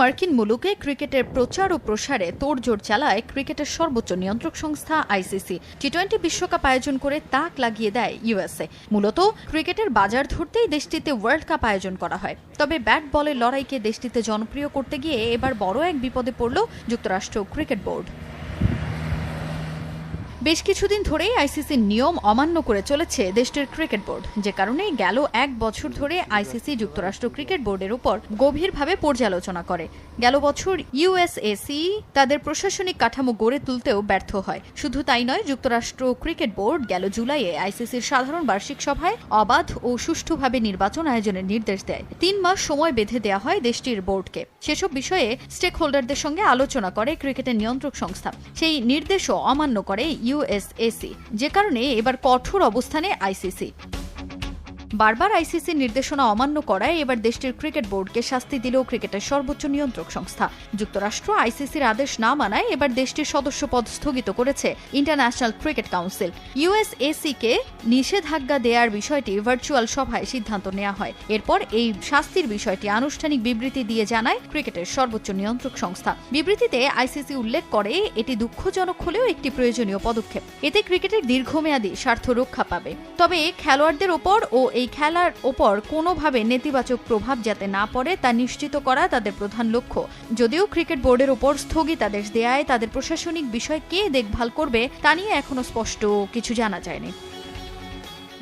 মার্কিন মুলুকে ক্রিকেটের প্রচার ও প্রসারে তোড়জোড় চালায় ক্রিকেটের সর্বোচ্চ নিয়ন্ত্রক সংস্থা আইসিসি। টি টোয়েন্টি বিশ্বকাপ আয়োজন করে তাক লাগিয়ে দেয় ইউএসএ। মূলত ক্রিকেটের বাজার ধরতেই দেশটিতে ওয়ার্ল্ড কাপ আয়োজন করা হয়। তবে ব্যাট বলের লড়াইকে দেশটিতে জনপ্রিয় করতে গিয়ে এবার বড় এক বিপদে পড়ল যুক্তরাষ্ট্র ক্রিকেট বোর্ড। বেশ কিছুদিন ধরেই আইসিসির নিয়ম অমান্য করে চলেছে দেশটির ক্রিকেট বোর্ড, যে কারণে গেল এক বছর ধরে আইসিসি যুক্তরাষ্ট্র ক্রিকেট বোর্ডের উপর গভীরভাবে পর্যালোচনা করে। গেল বছর ইউএসএসি তাদের প্রশাসনিক কাঠামো গড়ে তুলতেও ব্যর্থ হয়। শুধু তাই নয়, যুক্তরাষ্ট্র ক্রিকেট বোর্ড গেল জুলাইয়ে আইসিসির সাধারণ বার্ষিক সভায় অবাধ ও সুষ্ঠুভাবে নির্বাচন আয়োজনের নির্দেশ দেয়। তিন মাস সময় বেঁধে দেওয়া হয় দেশটির বোর্ডকে। সেসব বিষয়ে স্টেক হোল্ডারদের সঙ্গে আলোচনা করে ক্রিকেটের নিয়ন্ত্রক সংস্থা। সেই নির্দেশও অমান্য করে ইউএসএসি যে কারণে এবার কঠোর অবস্থানে আইসিসি বারবার আইসিসির নির্দেশনা অমান্য করায় এবার দেশটির ক্রিকেট বোর্ডকে শাস্তি দিল ক্রিকেটের সর্বোচ্চ নিয়ন্ত্রক সংস্থা। যুক্তরাষ্ট্র আইসিসির আদেশ না মানায় এবার দেশটির সদস্য পদ স্থগিত করেছে ইন্টারন্যাশনাল ক্রিকেট কাউন্সিল। ইউএসএসি কে নিষেধাজ্ঞা দেওয়ার বিষয়টি ভার্চুয়াল সভায় সিদ্ধান্ত নেওয়া হয়। এরপর এই শাস্তির বিষয়টি আনুষ্ঠানিক বিবৃতি দিয়ে জানায় ক্রিকেটের সর্বোচ্চ নিয়ন্ত্রক সংস্থা। বিবৃতিতে আইসিসি উল্লেখ করে, এটি দুঃখজনক হলেও একটি প্রয়োজনীয় পদক্ষেপ। এতে ক্রিকেটের দীর্ঘমেয়াদী স্বার্থ রক্ষা পাবে। তবে খেলোয়াড়দের ওপর ও এই খেলার ওপর কোনোভাবে নেতিবাচক প্রভাব যাতে না পড়ে তা নিশ্চিত করা তাদের প্রধান লক্ষ্য। যদিও ক্রিকেট বোর্ডের ওপর স্থগিতাদেশ দেয়ায় তাদের প্রশাসনিক বিষয় কে দেখভাল করবে তা নিয়ে এখনও স্পষ্ট, কিছু জানা যায়নি।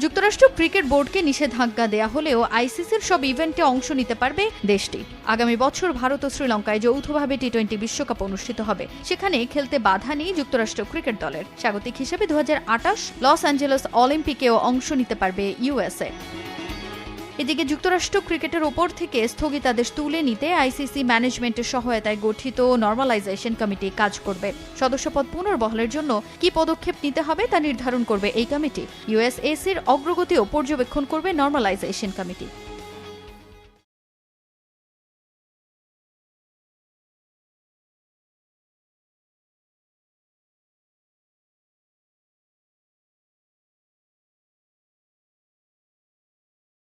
যুক্তরাষ্ট্র ক্রিকেট বোর্ডকে নিষেধাজ্ঞা দেয়া হলেও আইসিসির সব ইভেন্টে অংশ নিতে পারবে দেশটি। আগামী বছর ভারত ও শ্রীলঙ্কায় যৌথভাবে টি টোয়েন্টি বিশ্বকাপ অনুষ্ঠিত হবে। সেখানে খেলতে বাধা নেই যুক্তরাষ্ট্র ক্রিকেট দলের। স্বাগতিক হিসেবে দু হাজার আটাশ লস অ্যাঞ্জেলস অলিম্পিকেও অংশ নিতে পারবে ইউএসএ এদিকে যুক্তরাষ্ট্র ক্রিকেটের ওপর থেকে স্থগিতাদেশ তুলে নিতে আইসিসি ম্যানেজমেন্টের সহায়তায় গঠিত নর্মালাইজেশন কমিটি কাজ করবে। সদস্যপদ পুনর্বহলের জন্য কি পদক্ষেপ নিতে হবে তা নির্ধারণ করবে এই কমিটি। ইউএসএসির অগ্রগতিও পর্যবেক্ষণ করবে নর্মালাইজেশন কমিটি।